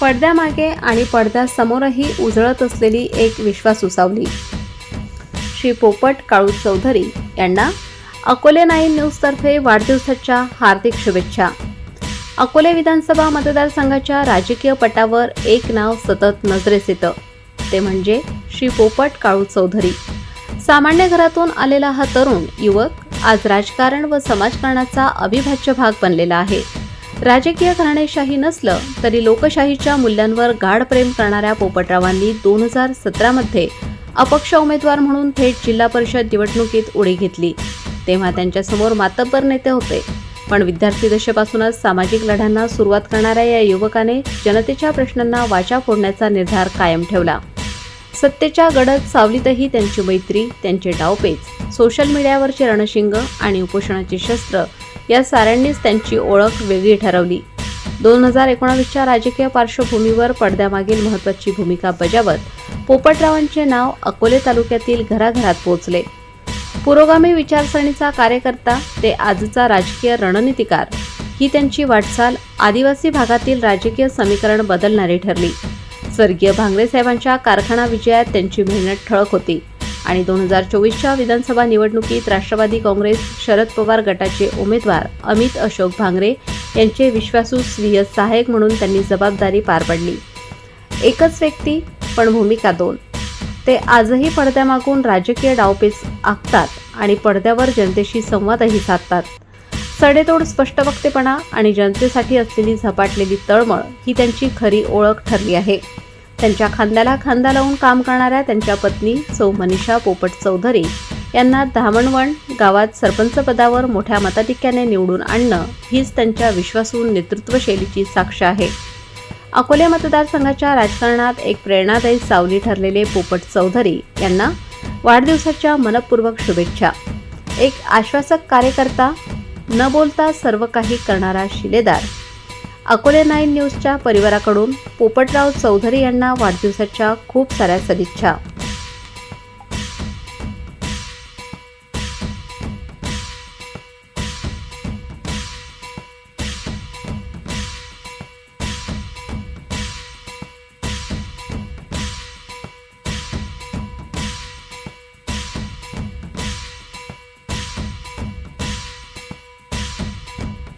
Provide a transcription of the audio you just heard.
पडद्यामागे आणि पडद्यासमोरही उजळत असलेली एक विश्वासू सावली. श्री पोपट काळू चौधरी यांना अकोले नाईन न्यूजतर्फे वाढदिवसाच्या हार्दिक शुभेच्छा. अकोले विधानसभा मतदारसंघाच्या राजकीय पटावर एक नाव सतत नजरेस येतं ते म्हणजे श्री पोपट काळू चौधरी. सामान्य घरातून आलेला हा तरुण युवक आज राजकारण व समाजकारणाचा अविभाज्य भाग बनलेला आहे. राजकीय घराणेशाही नसलं तरी लोकशाहीच्या मूल्यांवर गाढ प्रेम करणाऱ्या पोपटरावांनी दोन हजार सतरामध्ये अपक्ष उमेदवार म्हणून थेट जिल्हा परिषद निवडणुकीत उडी घेतली. तेव्हा त्यांच्यासमोर मातब्बर नेते होते. पण विद्यार्थी दशेपासूनच सामाजिक लढ्यांना सुरुवात करणाऱ्या या युवकाने जनतेच्या प्रश्नांना वाचा फोडण्याचा निर्धार कायम ठेवला. सत्तेच्या गडद सावलीतही त्यांची मैत्री त्यांचे डावपेच सोशल मीडियावरचे रणशिंग आणि उपोषणाचे शस्त्र या साऱ्यांनीच त्यांची ओळख वेगळी ठरवली. दोन हजार एकोणावीसच्या राजकीय पार्श्वभूमीवर पडद्यामागील महत्त्वाची भूमिका बजावत पोपटरावांचे नाव अकोले तालुक्यातील घराघरात पोहोचले. पुरोगामी विचारसरणीचा कार्यकर्ता ते आजचा राजकीय रणनीतिकार. ही त्यांची वाटचाल आदिवासी भागातील राजकीय समीकरण बदलणारी ठरली. स्वर्गीय भांगरे साहेबांच्या कारखाना विजयात त्यांची मेहनत ठळक होती. आणि दोन हजार चोवीसच्या विधानसभा निवडणुकीत राष्ट्रवादी काँग्रेस शरद पवार गटाचे उमेदवार अमित अशोक भांगरे यांचे विश्वासू स्वीय सहाय्यक म्हणून त्यांनी जबाबदारी पार पडली. एकच व्यक्ती पण भूमिका दोन. ते आजही पडद्यामागून राजकीय डावपेच आखतात आणि पडद्यावर जनतेशी संवादही साधतात. सडेतोड स्पष्टवक्तेपणा आणि जनतेसाठी असलेली झपाटलेली तळमळ ही त्यांची खरी ओळख ठरली आहे. त्यांच्या खांद्याला खांदा लावून काम करणाऱ्या त्यांच्या पत्नी सौ मनीषा पोपट चौधरी यांना धामणवण गावात सरपंच पदावर मोठ्या मताधिक्याने निवडून आणणं हीच त्यांच्या विश्वासू नेतृत्वशैलीची साक्ष आहे. अकोले मतदारसंघाच्या राजकारणात एक प्रेरणादायी सावली ठरलेले पोपट चौधरी यांना वाढदिवसाच्या मनपूर्वक शुभेच्छा. एक आश्वासक कार्यकर्ता न बोलता सर्व काही करणारा शिलेदार अकोले नाईन न्यूजच्या परिवाराकडून पोपटराव चौधरी यांना वाढदिवसाच्या खूप साऱ्या सदिच्छा